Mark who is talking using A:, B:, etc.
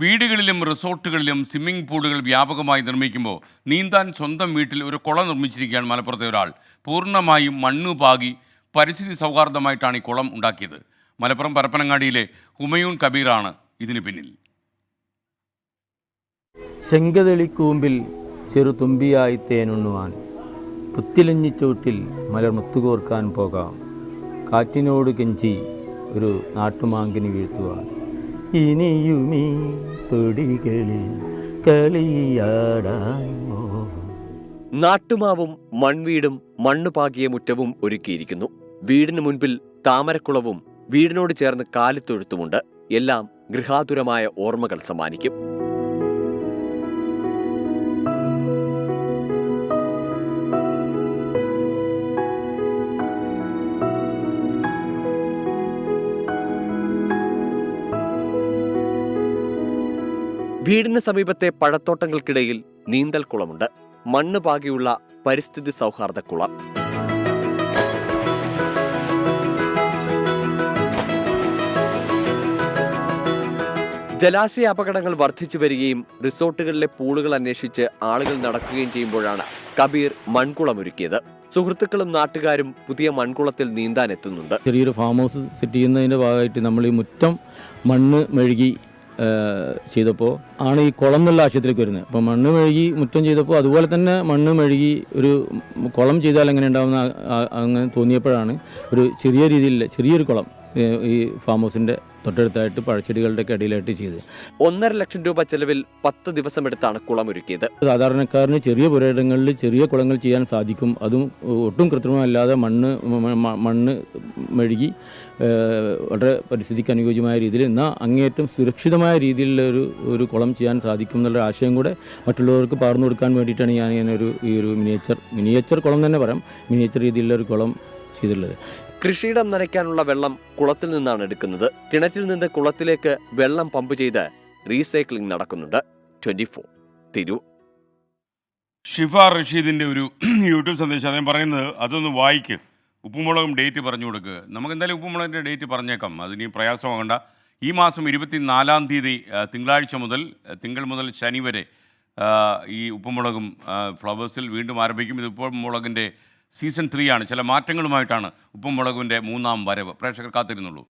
A: വീടുകളിലും റിസോർട്ടുകളിലും സ്വിമ്മിംഗ് പൂളുകൾ വ്യാപകമായി നിർമ്മിക്കുമ്പോൾ നീന്താൻ സ്വന്തം വീട്ടിൽ ഒരു കുളം നിർമ്മിച്ചിരിക്കുകയാണ് മലപ്പുറത്തെ ഒരാൾ. പൂർണമായും മണ്ണു പാകി പരിസ്ഥിതി സൗഹാർദ്ദമായിട്ടാണ് ഈ കുളം ഉണ്ടാക്കിയത്. മലപ്പുറം പരപ്പനങ്ങാടിയിലെ ഹുമയൂൺ കബീറാണ് ഇതിന് പിന്നിൽ.
B: ശങ്കതളിക്കൂമ്പിൽ ചെറു തുമ്പിയായി തേനുണ്ണുവാൻ പുത്തിലഞ്ഞിച്ചോട്ടിൽ മലർ മുത്തുകോർക്കാൻ പോകാം. കാറ്റിനോട് കെഞ്ചി ഒരു നാട്ടുമാങ്കിന് വീഴ്ത്തുവാൻ. ഇനിയുമീ തൊടികളിൽ കളിയാടാൻ
C: നാട്ടുമാവും മൺവീടും മണ്ണു പാകിയ മുറ്റവും ഒരുക്കിയിരിക്കുന്നു. വീടിന് മുൻപിൽ താമരക്കുളവും വീടിനോട് ചേർന്ന് കാലിത്തൊഴുത്തുമുണ്ട്. എല്ലാം ഗൃഹാതുരമായ ഓർമ്മകൾ സമ്മാനിക്കും. വീടിന് സമീപത്തെ പഴത്തോട്ടങ്ങൾക്കിടയിൽ നീന്തൽ കുളമുണ്ട്. മണ്ണ് പാകിയുള്ള പരിസ്ഥിതി സൗഹാർദ്ദ കുളം. ജലാശയ അപകടങ്ങൾ വർദ്ധിച്ചു വരികയും റിസോർട്ടുകളിലെ പൂളുകൾ അന്വേഷിച്ച് ആളുകൾ നടക്കുകയും ചെയ്യുമ്പോഴാണ് കബീർ മൺകുളം ഒരുക്കിയത്. സുഹൃത്തുക്കളും നാട്ടുകാരും പുതിയ മൺകുളത്തിൽ നീന്താൻ എത്തുന്നുണ്ട്.
B: ചെറിയൊരു ഫാം ഹൗസ് സെറ്റ് ചെയ്യുന്നതിന്റെ ഭാഗമായിട്ട് നമ്മൾ ഈ മുറ്റം മണ്ണ് മെഴുകി ചെയ്തപ്പോൾ ആണ് ഈ കുളം എന്നുള്ള ആശയത്തിലേക്ക് വരുന്നത്. അപ്പോൾ മണ്ണ് മെഴുകി മുറ്റം ചെയ്തപ്പോൾ അതുപോലെ തന്നെ മണ്ണ് മെഴുകി ഒരു കുളം ചെയ്താൽ എങ്ങനെ ഉണ്ടാവുന്ന അങ്ങനെ തോന്നിയപ്പോഴാണ് ഒരു ചെറിയ രീതിയിൽ ചെറിയൊരു കുളം ഈ ഫാം ഹൗസിന്റെ തൊട്ടടുത്തായിട്ട് പഴച്ചെടികളുടെ ഇടയിലായിട്ട് ചെയ്ത്
C: ഒന്നര ലക്ഷം രൂപ ചെലവിൽ പത്ത് ദിവസമെടുത്താണ് കുളം ഒരുക്കിയത്
B: സാധാരണക്കാരന് ചെറിയ പുരയിടങ്ങളിൽ ചെറിയ കുളങ്ങൾ ചെയ്യാൻ സാധിക്കും. അതും ഒട്ടും കൃത്രിമമല്ലാതെ മണ്ണ് മണ്ണ് മെഴുകി വളരെ പരിസ്ഥിതിക്ക് അനുയോജ്യമായ രീതിയിൽ എന്നാൽ അങ്ങേയറ്റം സുരക്ഷിതമായ രീതിയിലുള്ള ഒരു ഒരു കുളം ചെയ്യാൻ സാധിക്കും എന്നുള്ള ആശയം കൂടെ മറ്റുള്ളവർക്ക് പകർന്നു കൊടുക്കാൻ വേണ്ടിയിട്ടാണ് ഞാൻ ഇങ്ങനെ ഒരു ഈ ഒരു മിനിയേച്ചർ മിനിയേച്ചർ കുളം തന്നെ പറയാം. മിനിയേച്ചർ രീതിയിലുള്ള ഒരു കുളം ചെയ്തിട്ടുള്ളത്.
C: കൃഷിയിടം നനയ്ക്കാനുള്ള വെള്ളം കുളത്തിൽ നിന്നാണ് എടുക്കുന്നത്. കിണറ്റിൽ നിന്ന് കുളത്തിലേക്ക് വെള്ളം പമ്പ് ചെയ്ത് റീസൈക്ലിംഗ് നടക്കുന്നുണ്ട്. Twenty four. തിരു.
A: ഷിഫ റഷീദിന്റെ ഒരു യൂട്യൂബ് സന്ദേശം. അദ്ദേഹം പറയുന്നത് അതൊന്ന് വായിക്ക്. ഉപ്പുമുളകും ഡേറ്റ് പറഞ്ഞു കൊടുക്കുക നമുക്ക് എന്തായാലും ഉപ്പുമുളകിന്റെ ഡേറ്റ് പറഞ്ഞേക്കാം. അതിന് പ്രയാസമാകണ്ട ഈ മാസം ഇരുപത്തി നാലാം തീയതി തിങ്കളാഴ്ച മുതൽ തിങ്കൾ മുതൽ ശനി വരെ ഈ ഉപ്പുമുളകും ഫ്ലവേഴ്സിൽ വീണ്ടും ആരംഭിക്കും. ഇത് ഉപ്പുമുളകിന്റെ സീസൺ ത്രീ ആണ്. ചില മാറ്റങ്ങളുമായിട്ടാണ് ഉപ്പും മുളകുവിന്റെ മൂന്നാം വരവ്. പ്രേക്ഷകർ കാത്തിരുന്നുള്ളൂ.